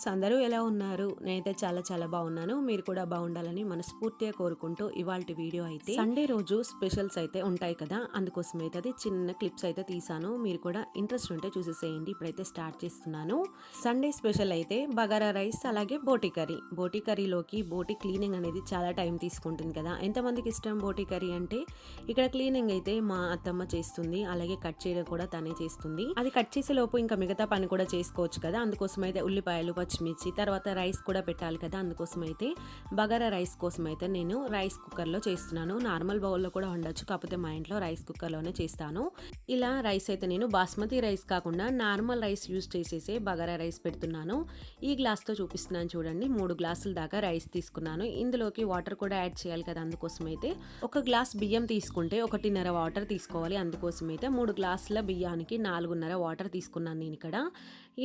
Friends అందరూ ఎలా ఉన్నారు? నేనైతే చాలా చాలా బాగున్నాను. మీరు కూడా బాగుండాలని మనస్ఫూర్తిగా కోరుకుంటూ ఇవాళ వీడియో అయితే సండే రోజు స్పెషల్స్ అయితే ఉంటాయి కదా అందుకోసం అయితే అది చిన్న క్లిప్స్ అయితే తీసాను. మీరు కూడా ఇంట్రెస్ట్ ఉంటే చూసేసేయండి. ఇప్పుడైతే స్టార్ట్ చేస్తున్నాను. సండే స్పెషల్ అయితే బగారా రైస్ అలాగే బోటి కర్రీ. బోటి కర్రీలోకి బోటి క్లీనింగ్ అనేది చాలా టైం తీసుకుంటుంది కదా. ఎంతమందికి ఇష్టం బోటి కర్రీ అంటే ఇక్కడ క్లీనింగ్ అయితే మా అత్తమ్మ చేస్తుంది. అలాగే కట్ చేయడం కూడా తనే చేస్తుంది. అది కట్ చేసే లోపు ఇంకా మిగతా పని కూడా చేసుకోవచ్చు కదా. అందుకోసం అయితే ఉల్లిపాయలు పచ్చిమిర్చి తర్వాత రైస్ కూడా పెట్టాలి కదా అందుకోసం అయితే బగారా రైస్ కోసం అయితే నేను రైస్ కుక్కర్లో చేస్తున్నాను. నార్మల్ బౌల్లో కూడా ఉండొచ్చు కాకపోతే మా ఇంట్లో రైస్ కుక్కర్లోనే చేస్తాను. ఇలా రైస్ అయితే నేను బాస్మతి రైస్ కాకుండా నార్మల్ రైస్ యూజ్ చేసేసే బగారా రైస్ పెడుతున్నాను. ఈ గ్లాస్తో చూపిస్తున్నాను చూడండి మూడు గ్లాసుల దాకా రైస్ తీసుకున్నాను. ఇందులోకి వాటర్ కూడా యాడ్ చేయాలి కదా అందుకోసం అయితే ఒక గ్లాస్ బియ్యం తీసుకుంటే ఒకటిన్నర వాటర్ తీసుకోవాలి. అందుకోసం అయితే మూడు గ్లాసుల బియ్యానికి నాలుగున్నర వాటర్ తీసుకున్నాను నేను ఇక్కడ.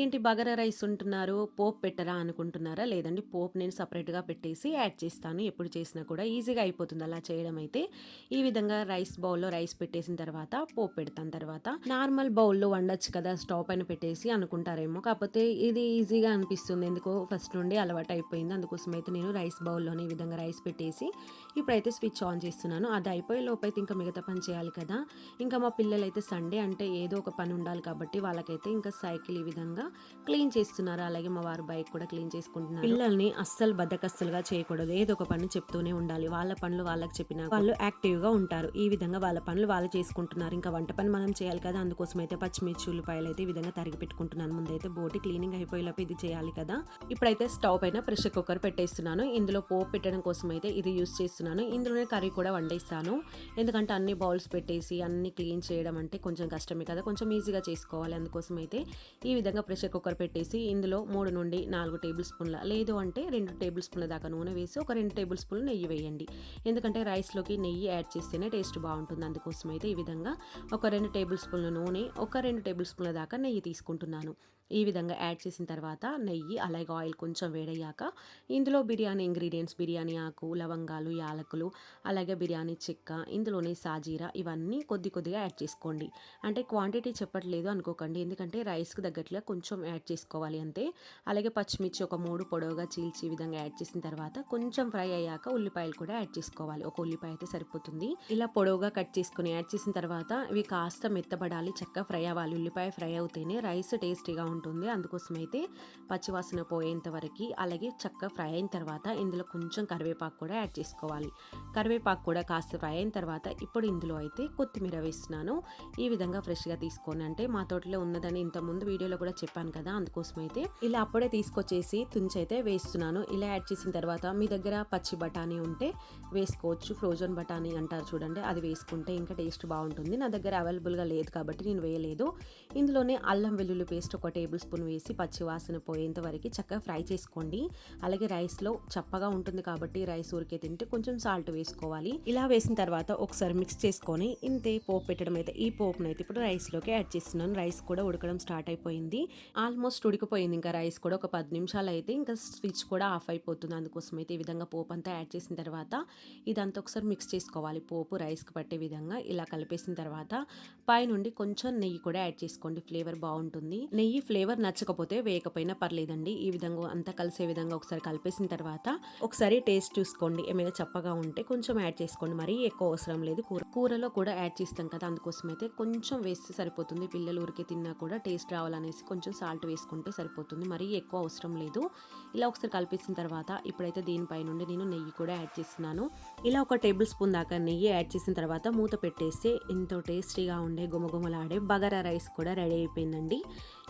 ఏంటి బగారా రైస్ ఉంటున్నారు? పోపు పెట్టరా అనుకుంటున్నారా? లేదండి పోపు నేను సపరేట్గా పెట్టేసి యాడ్ చేస్తాను. ఎప్పుడు చేసినా కూడా ఈజీగా అయిపోతుంది అలా చేయడం అయితే. ఈ విధంగా రైస్ బౌల్లో రైస్ పెట్టేసిన తర్వాత పోపు పెడతాను తర్వాత. నార్మల్ బౌల్లో వండొచ్చు కదా స్టవ్ పైన పెట్టేసి అనుకుంటారేమో. కాకపోతే ఇది ఈజీగా అనిపిస్తుంది. ఎందుకో ఫస్ట్ నుండి అలవాటు అయిపోయింది. అందుకోసం అయితే నేను రైస్ బౌల్లోనే ఈ విధంగా రైస్ పెట్టేసి ఇప్పుడైతే స్విచ్ ఆన్ చేస్తున్నాను. అది అయిపోయే లోపైతే ఇంకా మిగతా పని చేయాలి కదా. ఇంకా మా పిల్లలు అయితే సండే అంటే ఏదో ఒక పని ఉండాలి కాబట్టి వాళ్ళకైతే ఇంకా సైకిల్ ఈ విధంగా క్లీన్ చేస్తున్నారు? అలాగే మా వారు బైక్ కూడా క్లీన్ చేసుకుంటున్నారు. పిల్లల్ని అస్సలు బద్దకస్తులుగా చేయకూడదు. ఏదో ఒక పని చెప్తూనే ఉండాలి. వాళ్ళ పనులు వాళ్ళకి చెప్పినా వాళ్ళు యాక్టివ్గా ఉంటారు. ఈ విధంగా వాళ్ళ పనులు వాళ్ళు చేసుకుంటున్నారు. ఇంకా వంట పని మనం చేయాలి కదా. అందుకోసం అయితే పచ్చిమిర్చి ఉల్లిపాయలు అయితే ఈ విధంగా తరిగి పెట్టుకుంటున్నాను. ముందైతే బోటి క్లీనింగ్ అయిపోయేలోపు ఇది చేయాలి కదా. ఇప్పుడైతే స్టవ్ పైన ప్రెషర్ కుక్కర్ పెట్టేస్తున్నాను. ఇందులో పోపు పెట్టడం కోసం అయితే ఇది యూస్ చేస్తున్నాను. ఇందులోనే కర్రీ కూడా వండేస్తాను. ఎందుకంటే అన్ని బౌల్స్ పెట్టేసి అన్ని క్లీన్ చేయడం అంటే కొంచెం కష్టమే కదా. కొంచెం ఈజీగా చేసుకోవాలి. అందుకోసం అయితే ఈ విధంగా ప్రెషర్ కుక్కర్ పెట్టేసి ఇందులో మూడు నుండి నాలుగు టేబుల్ స్పూన్ల. లేదు అంటే రెండు టేబుల్ స్పూన్ల దాకా నూనె వేసి ఒక రెండు టేబుల్ స్పూన్లు నెయ్యి వేయండి. ఎందుకంటే రైస్లోకి నెయ్యి యాడ్ చేస్తేనే టేస్ట్ బాగుంటుంది. అందుకోసం అయితే ఈ విధంగా ఒక రెండు టేబుల్ స్పూన్ల నూనె ఒక రెండు టేబుల్ స్పూన్ల దాకా నెయ్యి తీసుకుంటున్నాను. ఈ విధంగా యాడ్ చేసిన తర్వాత నెయ్యి అలాగే ఆయిల్ కొంచెం వేడయ్యాక ఇందులో బిర్యానీ ఇంగ్రీడియంట్స్ బిర్యానీ ఆకు లవంగాలు యాలకులు అలాగే బిర్యానీ చెక్క ఇందులోనే సాజీరా ఇవన్నీ కొద్ది కొద్దిగా యాడ్ చేసుకోండి. అంటే క్వాంటిటీ చెప్పట్లేదు అనుకోకండి. ఎందుకంటే రైస్కి తగ్గట్లుగా కొంచెం యాడ్ చేసుకోవాలి అంతే. అలాగే పచ్చిమిర్చి ఒక మూడు పొడవుగా చీల్చి ఈ విధంగా యాడ్ చేసిన తర్వాత కొంచెం ఫ్రై అయ్యాక ఉల్లిపాయలు కూడా యాడ్ చేసుకోవాలి. ఒక ఉల్లిపాయ అయితే సరిపోతుంది. ఇలా పొడవుగా కట్ చేసుకుని యాడ్ చేసిన తర్వాత ఇవి కాస్త మెత్తబడాలి చక్కగా ఫ్రై అవ్వాలి. ఉల్లిపాయ ఫ్రై అవుతేనే రైస్ టేస్టీగా ఉంటుంది. అందుకోసం అయితే పచ్చివాసన పోయేంత వరకు అలాగే చక్కగా ఫ్రై అయిన తర్వాత ఇందులో కొంచెం కరివేపాకు కూడా యాడ్ చేసుకోవాలి. కరివేపాకు కూడా కాస్త ఫ్రై అయిన తర్వాత ఇప్పుడు ఇందులో అయితే కొత్తిమీర వేస్తున్నాను. ఈ విధంగా ఫ్రెష్గా తీసుకొని అంటే మా తోటలో ఉన్నదని ఇంతకుముందు వీడియోలో కూడా చెప్పాను కదా అందుకోసం అయితే ఇలా అప్పుడే తీసుకొచ్చేసి తుంచి అయితే వేస్తున్నాను. ఇలా యాడ్ చేసిన తర్వాత మీ దగ్గర పచ్చి బఠానీ ఉంటే వేసుకోవచ్చు. ఫ్రోజన్ బఠానీ అంటారు చూడండి అది వేసుకుంటే ఇంకా టేస్ట్ బాగుంటుంది. నా దగ్గర అవైలబుల్గా లేదు కాబట్టి నేను వేయలేదు. ఇందులోనే అల్లం వెల్లుల్లి పేస్ట్ ఒక టేబుల్ టేబుల్ స్పూన్ వేసి పచ్చివాసన పోయేంత వరకు చక్కగా ఫ్రై చేసుకోండి. అలాగే రైస్లో చప్పగా ఉంటుంది కాబట్టి రైస్ ఊరికే తింటే కొంచెం సాల్ట్ వేసుకోవాలి. ఇలా వేసిన తర్వాత ఒకసారి మిక్స్ చేసుకొని ఇంతే పోపు పెట్టడం అయితే ఈ పోపును అయితే ఇప్పుడు రైస్లోకి యాడ్ చేస్తున్నాను. రైస్ కూడా ఉడకడం స్టార్ట్ అయిపోయింది. ఆల్మోస్ట్ ఉడికిపోయింది. ఇంకా రైస్ కూడా ఒక పది నిమిషాలు అయితే ఇంకా స్విచ్ కూడా ఆఫ్ అయిపోతుంది. అందుకోసం అయితే ఈ విధంగా పోపు అంతా యాడ్ చేసిన తర్వాత ఇదంతా ఒకసారి మిక్స్ చేసుకోవాలి. పోపు రైస్కి పట్టే విధంగా ఇలా కలిపేసిన తర్వాత పైనుండి కొంచెం నెయ్యి కూడా యాడ్ చేసుకోండి. ఫ్లేవర్ బాగుంటుంది. నెయ్యి ఫ్లేవర్ నచ్చకపోతే వేయకపోయినా పర్లేదండి. ఈ విధంగా అంతా కలిసే విధంగా ఒకసారి కలిపేసిన తర్వాత ఒకసారి టేస్ట్ చూసుకోండి. ఏమైనా చప్పగా ఉంటే కొంచెం యాడ్ చేసుకోండి. మరీ ఎక్కువ అవసరం లేదు. కూర కూరలో కూడా యాడ్ చేస్తాం కదా అందుకోసం అయితే కొంచెం వేస్తే సరిపోతుంది. పిల్లలు ఊరికే తిన్నా కూడా టేస్ట్ రావాలనేసి కొంచెం సాల్ట్ వేసుకుంటే సరిపోతుంది. మరీ ఎక్కువ అవసరం లేదు. ఇలా ఒకసారి కలిపేసిన తర్వాత ఇప్పుడైతే దీనిపై నుండి నేను నెయ్యి కూడా యాడ్ చేస్తున్నాను. ఇలా ఒక టేబుల్ స్పూన్ దాకా నెయ్యి యాడ్ చేసిన తర్వాత మూత పెట్టేస్తే ఎంతో టేస్టీగా ఉండే గుమగుమలాడే బగారా రైస్ కూడా రెడీ అయిపోయిందండి.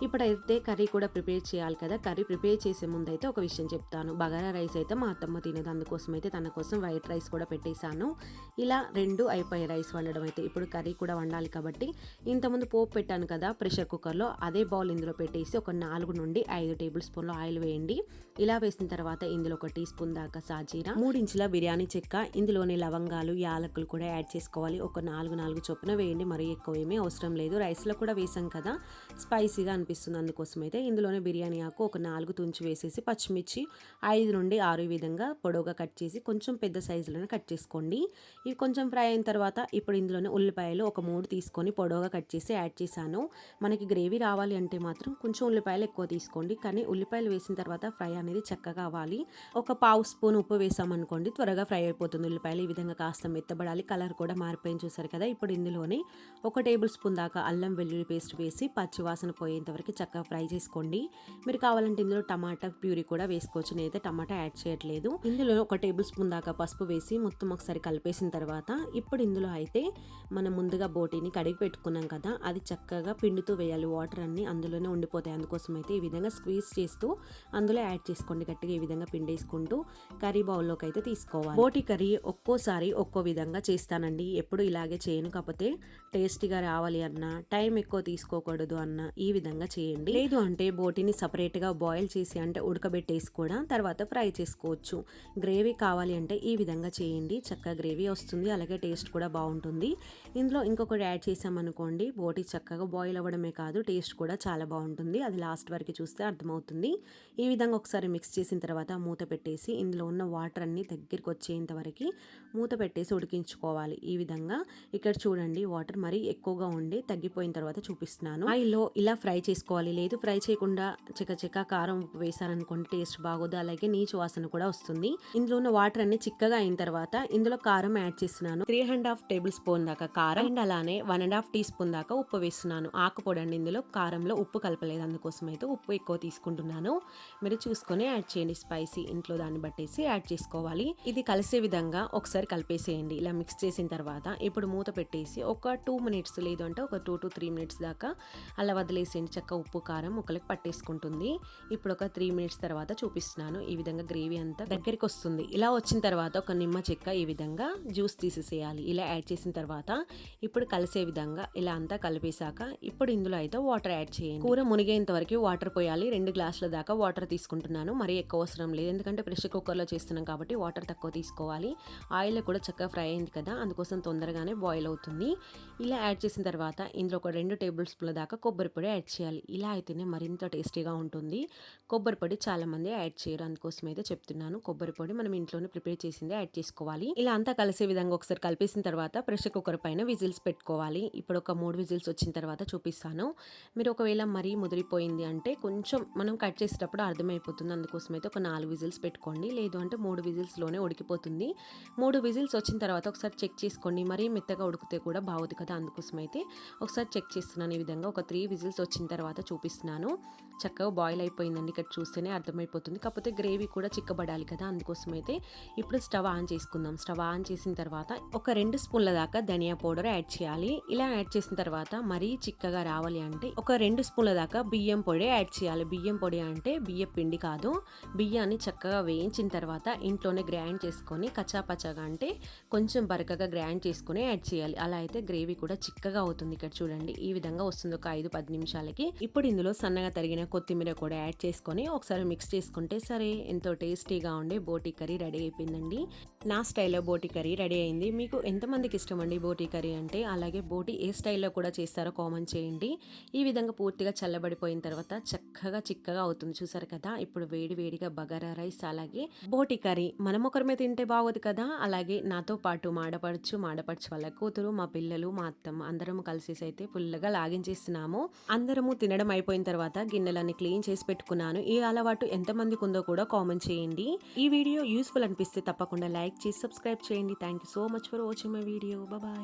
ఇప్పుడైతే కర్రీ కూడా ప్రిపేర్ చేయాలి కదా. కర్రీ ప్రిపేర్ చేసే ముందు అయితే ఒక విషయం చెప్తాను. బగారా రైస్ అయితే మా అత్తమ్మ తినేది. అందుకోసం అయితే తన కోసం వైట్ రైస్ కూడా పెట్టేశాను. ఇలా రెండు అయిపోయాయి రైస్ వండడం అయితే. ఇప్పుడు కర్రీ కూడా వండాలి కాబట్టి ఇంతకుముందు పోపు పెట్టాను కదా ప్రెషర్ కుక్కర్లో. అదే బౌల్ ఇందులో పెట్టేసి ఒక నాలుగు నుండి ఐదు టేబుల్ స్పూన్ల ఆయిల్ వేయండి. ఇలా వేసిన తర్వాత ఇందులో ఒక టీ స్పూన్ దాకా సాజీరా మూడించుల బిర్యానీ చెక్క ఇందులోని లవంగాలు యాలకులు కూడా యాడ్ చేసుకోవాలి. ఒక నాలుగు నాలుగు చొప్పున వేయండి. మరీ ఎక్కువ ఏమీ అవసరం లేదు. రైస్లో కూడా వేసాం కదా. స్పైసీగా అనిపిస్తుంది అందుకోసం అయితే ఇందులోనే బిర్యానీ ఆకు ఒక నాలుగు తుంచి వేసేసి పచ్చిమిర్చి ఐదు నుండి ఆరు విధంగా పొడవుగా కట్ చేసి కొంచెం పెద్ద సైజులోనే కట్ చేసుకోండి. ఇవి కొంచెం ఫ్రై అయిన తర్వాత ఇప్పుడు ఇందులోనే ఉల్లిపాయలు ఒక మూడు తీసుకొని పొడవుగా కట్ చేసి యాడ్ చేశాను. మనకి గ్రేవీ రావాలి అంటే మాత్రం కొంచెం ఉల్లిపాయలు ఎక్కువ తీసుకోండి. కానీ ఉల్లిపాయలు వేసిన తర్వాత ఫ్రై అనేది చక్కగా అవ్వాలి. ఒక పావు స్పూన్ ఉప్పు వేసామనుకోండి త్వరగా ఫ్రై అయిపోతుంది. ఉల్లిపాయలు ఈ విధంగా కాస్త మెత్తబడాలి. కలర్ కూడా మారిపోయింది చూసారు కదా. ఇప్పుడు ఇందులోనే ఒక టేబుల్ స్పూన్ దాకా అల్లం వెల్లుల్లి పేస్ట్ వేసి పచ్చివాసన పోయేంత వరకు చక్కగా ఫ్రై చేసుకోండి. మీరు కావాలంటే ఇందులో టమాటా ప్యూరీ కూడా వేసుకోవచ్చు. నేనైతే టమాటా యాడ్ చేయట్లేదు. ఇందులో ఒక టేబుల్ స్పూన్ దాకా పసుపు వేసి మొత్తం ఒకసారి కలిపేసిన తర్వాత ఇప్పుడు ఇందులో అయితే మనం ముందుగా బోటీని కడిగి పెట్టుకున్నాం కదా అది చక్కగా పిండుతూ వేయాలి. వాటర్ అన్ని అందులోనే ఉండిపోతాయి. అందుకోసం అయితే ఈ విధంగా స్క్వీజ్ చేస్తూ అందులో యాడ్ చేసుకోండి. గట్టిగా ఈ విధంగా పిండేసుకుంటూ కర్రీ బౌల్లోకి అయితే తీసుకోవాలి. బోటీ కర్రీ ఒక్కోసారి ఒక్కో విధంగా చేస్తానండి. ఎప్పుడు ఇలాగే చేయను. కాకపోతే టేస్టీగా రావాలి అన్న టైం ఎక్కువ తీసుకోకూడదు అన్న ఈ విధంగా చేయండి. లేదు అంటే బోటీని సపరేట్గా బాయిల్ చేసి అంటే ఉడకబెట్టేసి కూడా తర్వాత ఫ్రై చేసుకోవచ్చు. గ్రేవీ కావాలి అంటే ఈ విధంగా చేయండి. చక్కగా గ్రేవీ వస్తుంది. అలాగే టేస్ట్ కూడా బాగుంటుంది. ఇందులో ఇంకొకటి యాడ్ చేసామనుకోండి. బోటీ చక్కగా బాయిల్ అవ్వడమే కాదు టేస్ట్ కూడా చాలా బాగుంటుంది. అది లాస్ట్ వరకు చూస్తే అర్థమవుతుంది. ఈ విధంగా ఒకసారి మిక్స్ చేసిన తర్వాత మూత పెట్టేసి ఇందులో ఉన్న వాటర్ అన్ని దగ్గరికి వచ్చేంత వరకు మూత పెట్టేసి ఉడికించుకోవాలి. ఈ విధంగా ఇక్కడ చూడండి వాటర్ మరీ ఎక్కువగా ఉండి తగ్గిపోయిన తర్వాత చూపిస్తున్నాను. ఆయిల్లో ఇలా ఫ్రై తీసుకోవాలి లేదు ఫ్రై చేయకుండా చిక్క కారం ఉప్పు వేసారనుకోండి టేస్ట్ బాగోదు. అలాగే నీచు వాసన కూడా వస్తుంది. ఇందులో ఉన్న వాటర్ అన్ని చిక్కగా అయిన తర్వాత ఇందులో కారం యాడ్ చేస్తున్నాను. Three and half tablespoon దాకా కారం అండ్ అలానే one and half teaspoon దాకా ఉప్పు వేస్తున్నాను. ఆకుపొడి అండి ఇందులో. కారంలో ఉప్పు కలపలేదు. అందుకోసం అయితే ఉప్పు ఎక్కువ తీసుకుంటున్నాను. మీరు చూసుకొని యాడ్ చేయండి. స్పైసీ ఇంట్లో దాన్ని బట్టేసి యాడ్ చేసుకోవాలి. ఇది కలిసే విధంగా ఒకసారి కలిపేసేయండి. ఇలా మిక్స్ చేసిన తర్వాత ఇప్పుడు మూత పెట్టేసి ఒక టూ మినిట్స్ లేదు అంటే ఒక టూ టు త్రీ మినిట్స్ దాకా అలా వదిలేసేయండి. చక్క ఉప్పు కారం ముక్కలకి పట్టేసుకుంటుంది. ఇప్పుడు ఒక త్రీ మినిట్స్ తర్వాత చూపిస్తున్నాను. ఈ విధంగా గ్రేవీ అంతా దగ్గరికి వస్తుంది ఇలా వచ్చిన తర్వాత ఒక నిమ్మ చెక్క ఈ విధంగా జ్యూస్ తీసేసేయాలి. ఇలా యాడ్ చేసిన తర్వాత ఇప్పుడు కలిసే విధంగా ఇలా అంతా కలిపేశాక ఇప్పుడు ఇందులో అయితే వాటర్ యాడ్ చేయండి. కూర మునిగేంత వరకు వాటర్ పోయాలి. రెండు గ్లాసుల దాకా వాటర్ తీసుకుంటున్నాను. మరీ ఎక్కువ అవసరం లేదు. ఎందుకంటే ప్రెషర్ కుక్కర్లో చేస్తున్నాం కాబట్టి వాటర్ తక్కువ తీసుకోవాలి. ఆయిల్ కూడా చక్కగా ఫ్రై అయింది కదా అందుకోసం తొందరగానే బాయిల్ అవుతుంది. ఇలా యాడ్ చేసిన తర్వాత ఇందులో ఒక రెండు టేబుల్ స్పూన్ల దాకా కొబ్బరి పొడి యాడ్ చేయాలి. ఇలా అయితేనే మరింత టేస్టీగా ఉంటుంది. కొబ్బరి పొడి చాలామంది యాడ్ చేయరు. అందుకోసం అయితే చెప్తున్నాను. కొబ్బరి పొడి మనం ఇంట్లోనే ప్రిపేర్ చేసిందే యాడ్ చేసుకోవాలి. ఇలా అంతా కలిసే విధంగా ఒకసారి కలిపేసిన తర్వాత ప్రెషర్ కుక్కర్ పైన విజిల్స్ పెట్టుకోవాలి. ఇప్పుడు ఒక మూడు విజిల్స్ వచ్చిన తర్వాత చూపిస్తాను. మీరు ఒకవేళ మరీ ముదిరిపోయింది అంటే కొంచెం మనం కట్ చేసేటప్పుడు అర్థమైపోతుంది. అందుకోసం అయితే ఒక నాలుగు విజిల్స్ పెట్టుకోండి. లేదు అంటే మూడు విజిల్స్లోనే ఉడికిపోతుంది. మూడు విజిల్స్ వచ్చిన తర్వాత ఒకసారి చెక్ చేసుకోండి. మరీ మెత్తగా ఉడికితే కూడా బాగుంది కదా. అందుకోసం అయితే ఒకసారి చెక్ చేస్తున్నాను ఈ విధంగా. ఒక త్రీ విజిల్స్ వచ్చిన తర్వాత చూపిస్తున్నాను. చక్కగా బాయిల్ అయిపోయిందండి. ఇక్కడ చూస్తేనే అర్థమైపోతుంది. కాకపోతే గ్రేవీ కూడా చిక్కబడాలి కదా. అందుకోసం అయితే ఇప్పుడు స్టవ్ ఆన్ చేసుకుందాం. స్టవ్ ఆన్ చేసిన తర్వాత ఒక రెండు స్పూన్ల దాకా ధనియా పౌడర్ యాడ్ చేయాలి. ఇలా యాడ్ చేసిన తర్వాత మరీ చిక్కగా రావాలి అంటే ఒక రెండు స్పూన్ల దాకా బియ్యం పొడి యాడ్ చేయాలి. బియ్యం పొడి అంటే బియ్యం పిండి కాదు. బియ్యాన్ని చక్కగా వేయించిన తర్వాత ఇంట్లోనే గ్రైండ్ చేసుకొని కచాపచాగా అంటే కొంచెం బరకగా గ్రైండ్ చేసుకొని యాడ్ చేయాలి. అలా అయితే గ్రేవీ కూడా చిక్కగా అవుతుంది. ఇక్కడ చూడండి. ఈ విధంగా వస్తుంది. ఒక ఐదు పది నిమిషాలకి. ఇప్పుడు ఇందులో సన్నగా తరిగిన కొత్తిమీర కూడా యాడ్ చేసుకొని ఒకసారి మిక్స్ చేసుకుంటే సరే ఎంతో టేస్టీగా ఉండే బోటి కర్రీ రెడీ అయిపోయిందండి. నా స్టైల్లో బోటి కర్రీ రెడీ అయింది. మీకు ఎంతమందికి ఇష్టం అండి బోటి కర్రీ అంటే? అలాగే బోటి ఏ స్టైల్లో కూడా చేస్తారో కామెంట్ చేయండి. ఈ విధంగా పూర్తిగా చల్లబడిపోయిన తర్వాత చక్కగా చిక్కగా అవుతుంది చూసారు కదా? ఇప్పుడు వేడి వేడిగా బగారా రైస్ అలాగే బోటి కర్రీ మనం ఒకరి తింటే బాగోదు కదా? అలాగే నాతో పాటు మాడపడుచు మాడపడుచు వాళ్ళ కూతురు మా పిల్లలు మా అత్తమ్మ అందరం కలిసేసి అయితే ఫుల్గా లాగించేస్తున్నాము. అందరము తినడం అయిపోయిన తర్వాత గిన్నెలన్నీ క్లీన్ చేసి పెట్టుకున్నాను. ఈ అలవాటు ఎంతమందికి ఉందో కూడా కామెంట్ చేయండి. ఈ వీడియో యూస్ఫుల్ అనిపిస్తే తప్పకుండా లైక్ చేసి సబ్స్క్రైబ్ చేయండి. Thank you so much for watching my video. Bye.